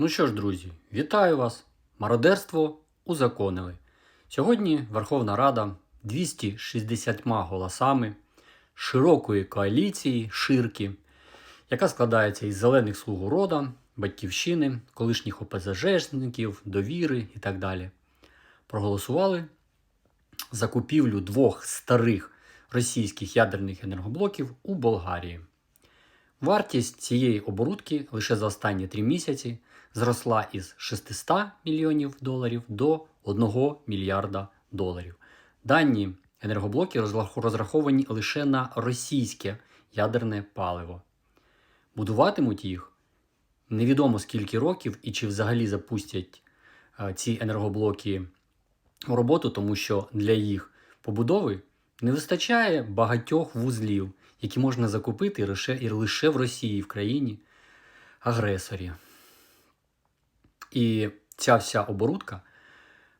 Ну що ж, друзі, вітаю вас! Мародерство узаконили. Сьогодні Верховна Рада 260 голосами широкої коаліції Ширки, яка складається із зелених слуг урода, батьківщини, колишніх ОПЗЖників, довіри і так далі, проголосували за купівлю двох старих російських ядерних енергоблоків у Болгарії. Вартість цієї оборудки лише за останні три місяці зросла із 600 мільйонів доларів до 1 мільярда доларів. Дані енергоблоки розраховані лише на російське ядерне паливо. Будуватимуть їх невідомо скільки років і чи взагалі запустять е, ці енергоблоки в роботу, тому що для їх побудови не вистачає багатьох вузлів, які можна закупити лише, і лише в Росії, в країні агресорі. І ця вся оборудка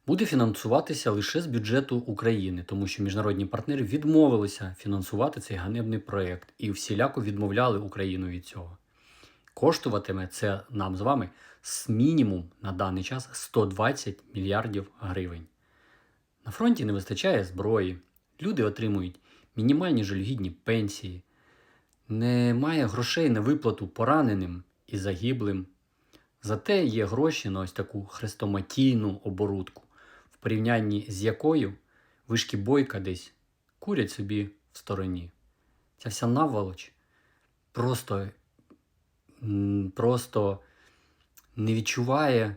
буде фінансуватися лише з бюджету України, тому що міжнародні партнери відмовилися фінансувати цей ганебний проєкт і всіляко відмовляли Україну від цього. Коштуватиме це нам з вами з мінімум на даний час 120 мільярдів гривень. На фронті не вистачає зброї, люди отримують мінімальні жалюгідні пенсії, немає грошей на виплату пораненим і загиблим. Зате є гроші на ось таку хрестоматійну оборудку, в порівнянні з якою вишки бойка десь курять собі в стороні. Ця вся наволоч просто, просто не відчуває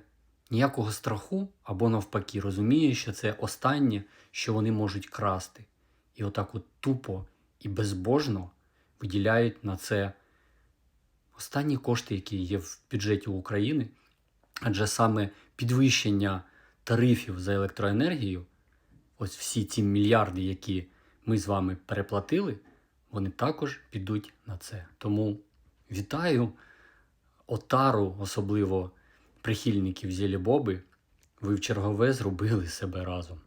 ніякого страху або навпаки, розуміє, що це останнє, що вони можуть красти. І отак от тупо і безбожно виділяють на це останні кошти, які є в бюджеті України, адже саме підвищення тарифів за електроенергію, ось всі ці мільярди, які ми з вами переплатили, вони також підуть на це. Тому вітаю отару, особливо прихильників Зєлі Боби. Ви в чергове зробили себе разом.